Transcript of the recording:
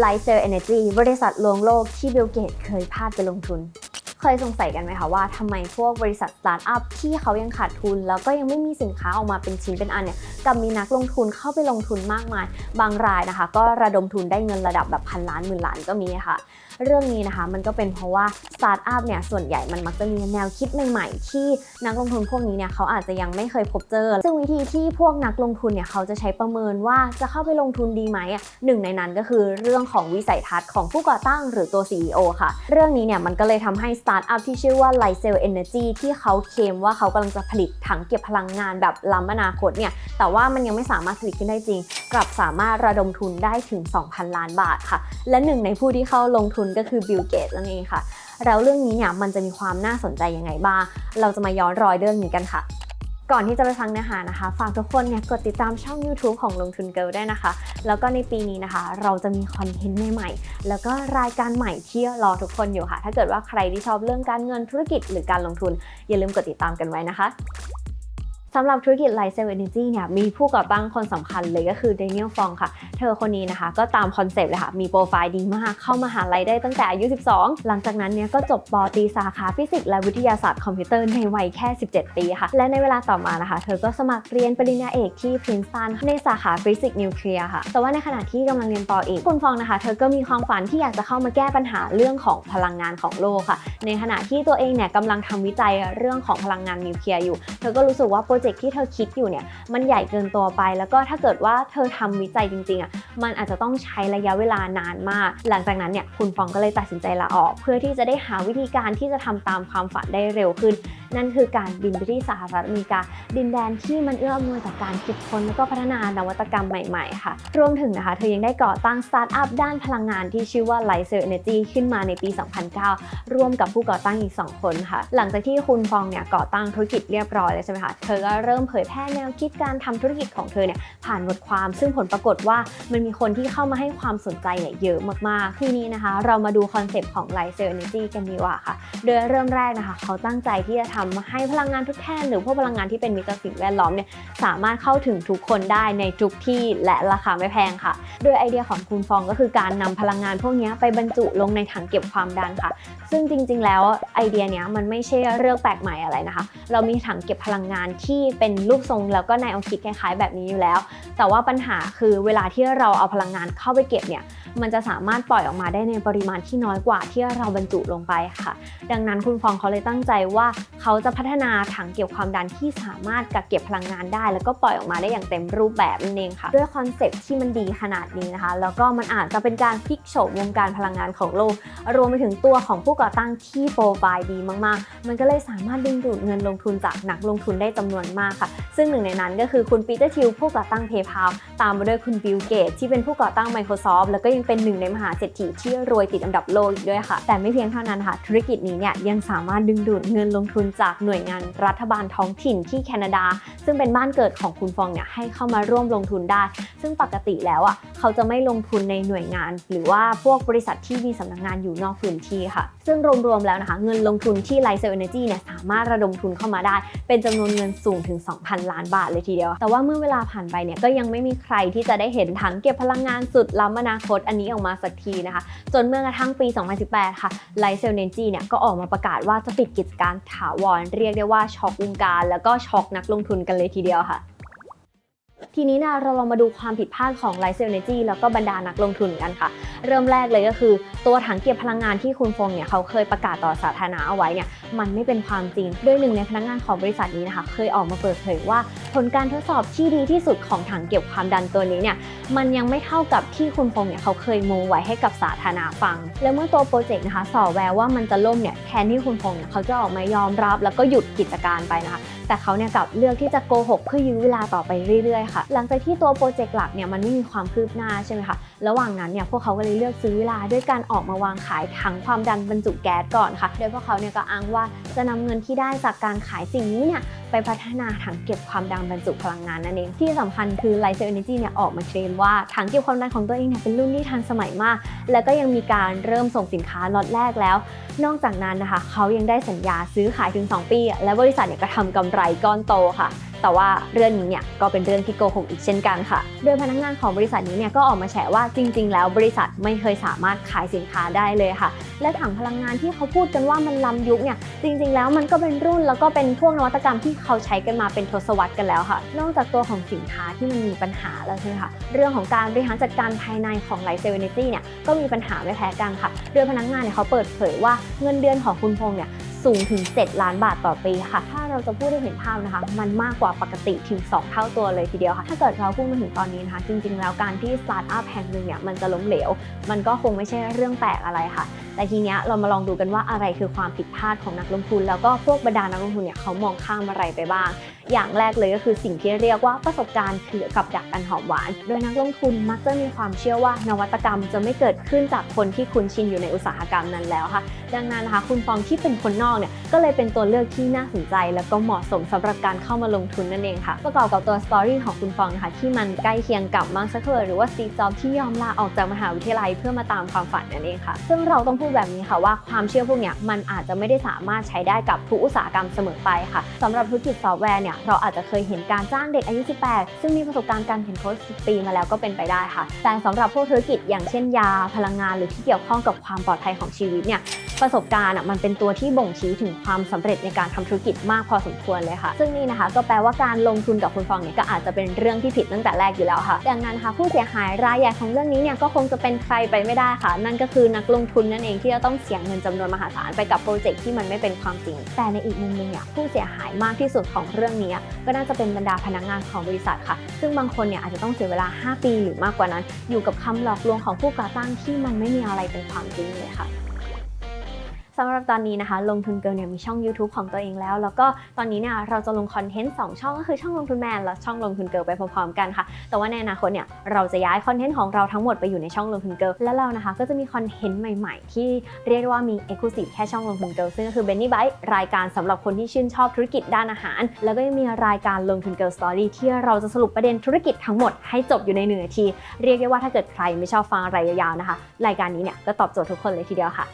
ไลเซอร์เอเนจีบริษัทลวงโลกที่บิลเกตเคยพลาดไปลงทุน เคยสงสัยกันไหมคะว่าทำไมพวกบริษัทสตาร์ทอัพที่เขายังขาดทุน แล้วก็ยังไม่มีสินค้าออกมาเป็นชิ้นเป็นอันเนี่ยกับมีนักลงทุนเข้าไปลงทุนมากมาย บางรายนะคะ ก็ระดมทุนได้เงินระดับแบบพันล้านหมื่นล้านก็มีค่ะ เรื่องนี้นะคะมันก็เป็นเพราะว่าสตาร์ทอัพเนี่ยส่วนใหญ่มันมักจะมีแนวคิดใหม่ๆ ที่นักลงทุนพวกนี้เนี่ยเขาอาจจะยังไม่เคยพบเจอ ซึ่งวิธีที่พวกนักลงทุนเนี่ยเขาจะใช้ประเมินว่าจะเข้าไปลงทุนดีไหมอะหนึ่งในนั้นก็คือเรื่องของวิสัยทัศน์ของผู้ก่อตั้งหรือตัว CEO ค่ะ เรื่องนี้เนี่ยมันก็เลยทำให้สตาร์ทอัพที่ชื่อว่า Light Cell Energy ที่เขาเคลมว่าเขากำลังจะผลิตถังเก็บพลังงานแบบล้ำอนาคตเนี่ย แต่ว่ามันยังไม่สามารถผลิตขึ้นได้จริง กลับสามารถระดมทุนได้ถึง 2,000 ล้านบาทค่ะ และหนึ่งในผู้ที่เข้าลงทุนก็คือบิลเกตนั่นเองค่ะ แล้วเรื่องนี้เนี่ยมันจะมีความน่าสนใจยังไงบ้าง เราจะมาย้อนรอยเรื่องนี้กันค่ะ ก่อนที่จะไปฟังเนื้อหานะคะ ฝากทุกคนเนี่ยกดติดตามช่อง YouTube ของลงทุนเกิลได้นะคะ แล้วก็ในปีนี้นะคะ เราจะมีคอนเทนต์ใหม่ๆ แล้วก็รายการใหม่ที่รอทุกคนอยู่ค่ะ ถ้าเกิดว่าใครที่ชอบเรื่องการเงินธุรกิจหรือการลงทุน อย่าลืมกดติดตามกันไว้นะคะ สำหรับธุรกิจ Light Cell Energy เนี่ยมีผู้ก่อตั้งคนสำคัญเลยก็คือเดนิเอลฟองค่ะ เธอคนนี้นะคะ ก็ตามคอนเซปต์เลยค่ะ มีโปรไฟล์ดีมาก เข้ามาหาลัยได้ตั้งแต่อายุ 12 หลังจากนั้นเนี่ยก็จบปอตีสาขาฟิสิกส์และวิทยาศาสตร์คอมพิวเตอร์ในวัยแค่ 17 ปีค่ะ และในเวลาต่อมานะคะ เธอก็สมัครเรียนปริญญาเอกที่พรินสตันในสาขาฟิสิกส์นิวเคลียร์ค่ะ แต่ว่าในขณะที่กำลังเรียนปอเอกคุณฟองนะคะ เธอก็มีความฝันที่อยากจะเข้ามาแก้ปัญหาเรื่องของพลังงานของโลกค่ะ ในขณะที่ตัวเองเนี่ยกำลังทำวิจัยเรื่องของพลังงานนิวเคลียร์อยู่ เธอก็รู้สึกว่าโปรเจกต์ที่เธอคิดอยู่เนี่ยมันใหญ่เกินตัวไป แล้วก็ถ้าเกิดว่าเธอทำวิจัยจริงๆอะ มันอาจจะต้องใช้ระยะเวลานานมาก หลังจากนั้นเนี่ยคุณฟองก็เลยตัดสินใจลาออก เพื่อที่จะได้หาวิธีการที่จะทำตามความฝันได้เร็วขึ้น นั่นคือการบินไปที่สหรัฐอเมริกา ดินแดนที่มันเอื้ออำนวยต่อการคิดค้นแล้วก็พัฒนานวัตกรรมใหม่ๆค่ะ รวมถึงนะคะ เธอยังได้ก่อตั้งสตาร์ทอัพด้านพลังงานที่ชื่อว่า Light Cell Energy ขึ้นมาในปี 2009 ร่วมกับผู้ก่อตั้งอีก 2 คนค่ะ หลังจากที่คุณฟองเนี่ยก่อตั้งธุรกิจเรียบร้อยแล้วใช่ไหมคะเธอก็เริ่มเผยแพร่แนวคิดการทำธุรกิจของเธอเนี่ยผ่านบทความ ซึ่งผลปรากฏว่ามันมีคนที่เข้ามาให้ความสนใจเนี่ยเยอะมากๆ ทีนี้นะคะ เรามาดูคอนเซปต์ของ Light Cell Energy กันดีกว่าค่ะ โดยเริ่มแรกนะคะ เขาตั้งใจที่จะทำให้พลังงานทดแทนหรือพวกพลังงานที่เป็นมิตรสิ่งแวดล้อมเนี่ยสามารถเข้าถึงทุกคนได้ในทุกที่และราคาไม่แพงค่ะ โดยไอเดียของคุณฟองก็คือการนำพลังงานพวกนี้ไปบรรจุลงในถังเก็บความดันค่ะ ซึ่งจริง ๆ แล้วไอเดียเนี้ยมันไม่ใช่เรื่องแปลกใหม่อะไรนะคะ เรามีถังเก็บพลังงานที่เป็นรูปทรงแล้วก็แนวคิดคล้ายๆ แบบนี้อยู่แล้ว แต่ว่าปัญหาคือเวลาที่เราเอาพลังงานเข้าไปเก็บเนี่ยมันจะสามารถปล่อยออกมาได้ในปริมาณที่น้อยกว่าที่เราบรรจุลงไปค่ะ ดังนั้นคุณฟองเขาเลยตั้งใจว่า เขาจะพัฒนาถังเก็บความดันที่สามารถกักเก็บพลังงานได้ แล้วก็ปล่อยออกมาได้อย่างเต็มรูปแบบนั่นเองค่ะ ด้วยคอนเซ็ปที่มันดีขนาดนี้นะคะ แล้วก็มันอาจจะเป็นการพลิกโฉมวงการพลังงานของโลก รวมไปถึงตัวของผู้ก่อตั้งที่โปรไฟล์ดีมากๆ มันก็เลยสามารถดึงดูดเงินลงทุนจากนักลงทุนได้จำนวนมากค่ะ ซึ่งหนึ่งในนั้นก็คือคุณปีเตอร์ทิวผู้ก่อตั้ง PayPal ตามมาด้วยคุณบิลเกตที่เป็นผู้ก่อตั้ง Microsoft แล้วก็ยังเป็นหนึ่งในมหาเศรษฐีที่รวยติดอันดับโลกอีกด้วยค่ะ แต่ไม่เพียงเท่านั้นค่ะ ธุรกิจนี้เนี่ยยังสามารถดึงดูดเงินลงทุนจากหน่วยงานรัฐบาลท้องถิ่นที่แคนาดา ซึ่งเป็นบ้านเกิดของคุณฟองเนี่ยให้เข้ามาร่วมลงทุนได้ ซึ่งปกติแล้วอะเขาจะไม่ลงทุนในหน่วยงาน หรือว่าพวกบริษัทที่มีสำนักงานอยู่นอกพื้นที่ค่ะ ซึ่งรวมๆแล้วนะคะ เงินลงทุนที่ Light Cell Energy เนี่ยสามารถระดมทุนเข้ามาได้ เป็นจำนวนเงินสูงถึง 2,000 ล้านบาทเลยทีเดียว แต่ว่าเมื่อเวลาผ่านไปเนี่ยก็ยังไม่มีใครที่จะได้เห็นถังเก็บพลังงานสุดล้ำอนาคตอันนี้ออกมาสักทีนะคะ จนเมื่อกระทั่งปี 2018 ค่ะ Light Cell Energy เนี่ยก็ออกมาประกาศว่าจะปิดกิจการถาวร เรียกได้ว่าช็อกวงการ แล้วก็ช็อกนักลงทุนกันเลยทีเดียวค่ะ ทีนี้นะเราลองมาดูความผิดพลาดของ Light Cell Energy แล้วก็บรรดานักลงทุนกันค่ะ เริ่มแรกเลยก็คือ ตัวถังเก็บพลังงานที่คุณฟงเนี่ยเขาเคยประกาศต่อสาธารณะเอาไว้เนี่ยมันไม่เป็นความจริงโดยหนึ่งในพนักงานของบริษัทนี้นะคะเคยออกมาเปิดเผยว่า ผลการทดสอบที่ดีที่สุดของถังเก็บความดันตัวนี้เนี่ยมันยังไม่เท่ากับที่คุณฟงเนี่ยเขาเคยโมไว้ให้กับสาธารณะฟัง และเมื่อตัวโปรเจกต์นะคะสอแววว่ามันจะล่มเนี่ยแทนที่คุณฟงเนี่ยเขาจะออกมายอมรับ แล้วก็หยุดกิจการไปนะคะแต่เขาเนี่ยกลับเลือกที่จะโกหกเพื่อยื้อเวลาต่อไปเรื่อยๆค่ะ หลังจากที่ตัวโปรเจกต์หลักเนี่ยมันไม่มีความคืบหน้าใช่ไหมคะ ระหว่างนั้นเนี่ยพวกเขาก็เลยเลือกซื้อเวลาด้วยการออกมาวางขายถังความดันบรรจุแก๊สก่อนค่ะ โดยพวกเขาเนี่ยก็อ้างว่าจะนำเงินที่ได้จากการขายสิ่งนี้เนี่ยไปพัฒนาถังเก็บความดันบรรจุพลังงานนั่นเอง ที่สำคัญคือ Light Cell Energy เนี่ยออกมาเคลมว่าถังเก็บความดันของตัวเองเนี่ยเป็นรุ่นที่ทันสมัยมาก แล้วก็ยังมีการเริ่มส่งสินค้าล็อตแรกแล้ว นอกจากนั้นนะคะเขายังได้สัญญาซื้อขายถึง 2 ปี และบริษัทเนี่ยก็ทำกำไรก้อนโตค่ะแต่ว่าเรื่องนี้เนี่ยก็เป็นเรื่องที่โกหกอีกเช่นกันค่ะ โดยพนักงานของบริษัทนี้เนี่ยก็ออกมาแฉว่าจริง ๆ แล้วบริษัทไม่เคยสามารถขายสินค้าได้เลยค่ะ และถังพลังงานที่เขาพูดกันว่ามันล้ำยุคเนี่ยจริง ๆ แล้วมันก็เป็นรุ่นแล้วก็เป็นพวกนวัตกรรมที่เขาใช้กันมาเป็นทศวรรษกันแล้วค่ะ นอกจากตัวของสินค้าที่มันมีปัญหาแล้วใช่ไหมคะเรื่องของการบริหารจัดการภายในของไลเซเวนตี้เนี่ยก็มีปัญหาไม่แพ้กันค่ะ โดยพนักงานเนี่ยเขาเปิดเผยว่าเงินเดือนของคุณพงษ์เนี่ย สูงถึง 7 ล้านบาทต่อปีค่ะ ถ้าเราจะพูดให้เห็นภาพนะคะ มันมากกว่าปกติถึง 2 เท่าตัวเลยทีเดียวค่ะ ถ้าเกิดเราพูดมาถึงตอนนี้นะคะ จริงๆ แล้วการที่สตาร์ทอัพแห่งหนึ่งเนี่ยมันจะล้มเหลว มันก็คงไม่ใช่เรื่องแปลกอะไรค่ะแต่ทีเนี้ยเรามาลองดูกันว่าอะไรคือความผิดพลาดของนักลงทุน แล้วก็พวกบรรดานักลงทุนเนี่ยเขามองข้ามอะไรไปบ้าง อย่างแรกเลยก็คือสิ่งที่เรียกว่าประสบการณ์คือกับดักอันหอมหวาน โดยนักลงทุนมักจะมีความเชื่อว่านวัตกรรมจะไม่เกิดขึ้นจากคนที่คุ้นชินอยู่ในอุตสาหกรรมนั้นแล้วค่ะ ดังนั้นนะคะคุณฟองที่เป็นคนนอกเนี่ยก็เลยเป็นตัวเลือกที่น่าสนใจ แล้วก็เหมาะสมสำหรับการเข้ามาลงทุนนั่นเองค่ะ ประกอบกับตัวสตอรี่ของคุณฟองนะคะที่มันใกล้เคียงกับมาร์คซักเคอร์หรือว่าสตีจอบที่ยอมลาออกจากมหาวิทยาลัยเพื่อมาตามความฝันนั่นเองค่ะ ซึ่งเราต้องพูดแบบนี้ค่ะว่าความเชื่อพวกนี้มันอาจจะไม่ได้สามารถใช้ได้กับทุกอุตสาหกรรมเสมอไปค่ะสำหรับธุรกิจซอฟต์แวร์เนี่ยเราอาจจะเคยเห็นการจ้างเด็กอายุ 18 ซึ่งมีประสบการณ์การเขียนโค้ด10ปีมาแล้วก็เป็นไปได้ค่ะ แต่สำหรับพวกธุรกิจอย่างเช่นยา พลังงาน หรือที่เกี่ยวข้องกับความปลอดภัยของชีวิตเนี่ย ประสบการณ์อะมันเป็นตัวที่บ่งชี้ถึงความสำเร็จในการทำธุรกิจมากพอสมควรเลยค่ะ ซึ่งนี่นะคะก็แปลว่าการลงทุนกับคุณฟองเนี่ยก็อาจจะเป็นเรื่องที่ผิดตั้งแต่แรกอยู่แล้วค่ะ ดังนั้นนะคะผู้เสียหายรายใหญ่ของเรื่องนี้เนี่ยก็คงจะเป็นใครไปไม่ได้ค่ะ นั่นก็คือนักลงทุนนั่นเองที่จะต้องเสียเงินจำนวนมหาศาลไปกับโปรเจกต์ที่มันไม่เป็นความจริง แต่ในอีกมุมหนึงเนี่ยผู้เสียหายมากที่สุดของเรื่องนี้ก็น่าจะเป็นบรรดาพนักงานของบริษัทค่ะ ซึ่งบางคนเนี่ยอาจจะต้องเสียเวลา 5 ปีหรือมากกว่านั้น อยู่กับคำหลอกลวงของผู้ก่อตั้งที่มันไม่มีอะไรเป็นความจริงเลยค่ะ สำหรับตอนนี้นะคะ ลงทุนเกินเนี่ยมีช่อง YouTube ของตัวเองแล้ว แล้วก็ตอนนี้เนี่ยเราจะลงคอนเทนต์2ช่องก็คือช่องลงทุนแมนและช่องลงทุนเกิร์ลไปพร้อมๆกันค่ะ แต่ว่าในอนาคตเนี่ยเราจะย้ายคอนเทนต์ของเราทั้งหมดไปอยู่ในช่องลงทุนเกิร์ลและเรานะคะก็จะมีคอนเทนต์ใหม่ๆ ที่เรียกว่ามี e x c l u s i v e แค่ช่องลงทุนเกิร์ลซึ่งก็คือ Benny Bite รายการสำหรับคนที่ชื่นชอบธุรกิจด้านอาหาร แล้วก็ยังมีรายการลงทุนเกิร์ลสตอรี่ที่เราจะสรุปประเด็นธุรกิจทั้งหมดให้จบอยู่ในหนึ่งนาที เรียกได้ว่าถ้าเกิดใครไม่ชอบฟังอะไรยาวๆนะคะ รายการนี้เนี่ยก็ตอบโจทย์ทุกคนเลยทีเดียวค่ะ